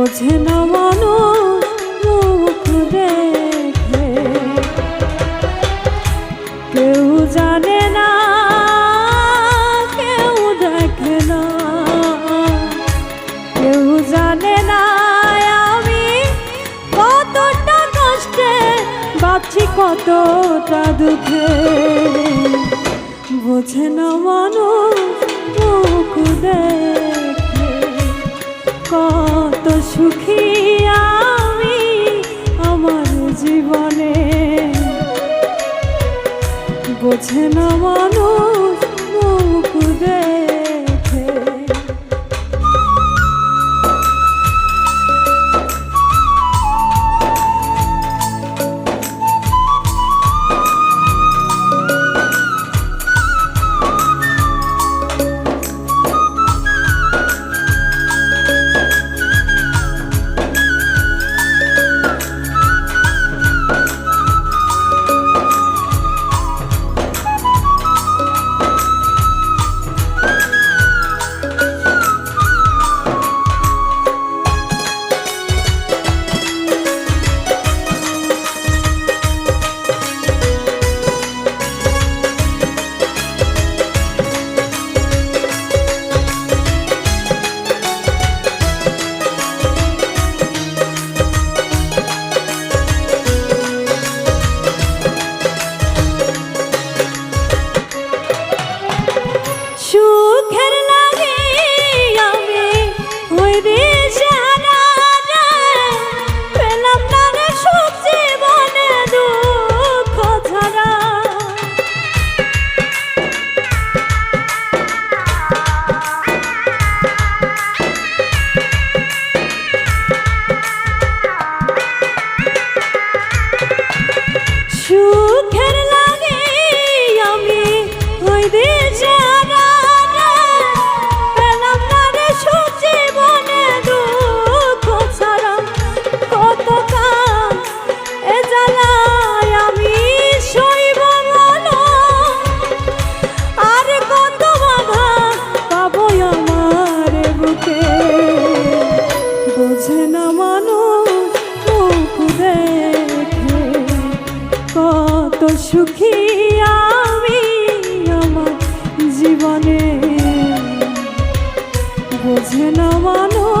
বোঝে না মানুষ মুখ দেখে। কেউ জানে না, কেউ দেখে না। কেউ জানে না আমি কতটা কষ্টে বাঁচি, কতটা দুঃখে। বোঝে না মানুষ মুখ দেখে। কত সুখী আমি আমার জীবনে। বোঝে না মানুষ মুখ দেখে বোঝে না মানুষ।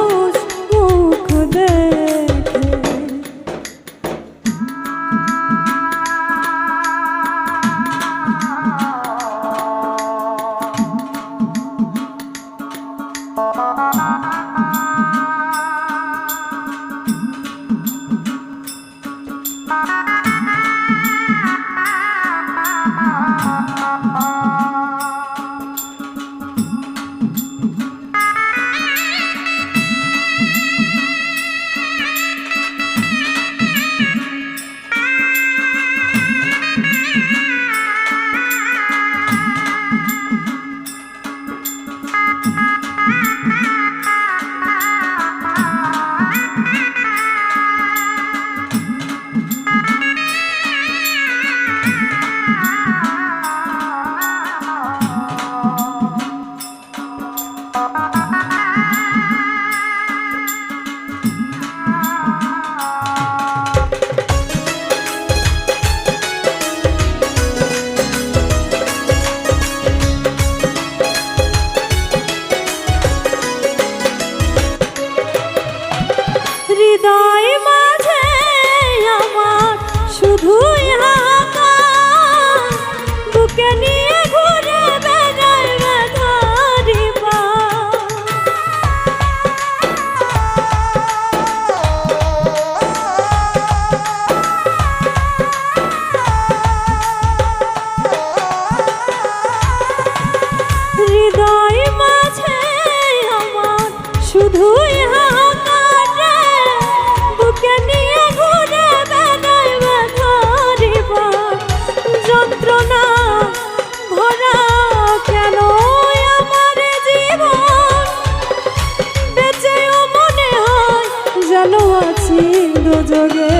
কেন আছি দুজগে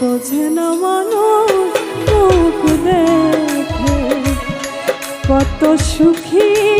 বোঝে না মানুষ কত সুখী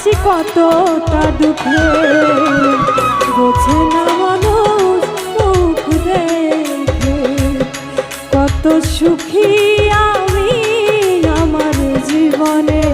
আছি তা দুঃখে। বোঝে না মানুষ কত সুখী আমি আমার জীবনে।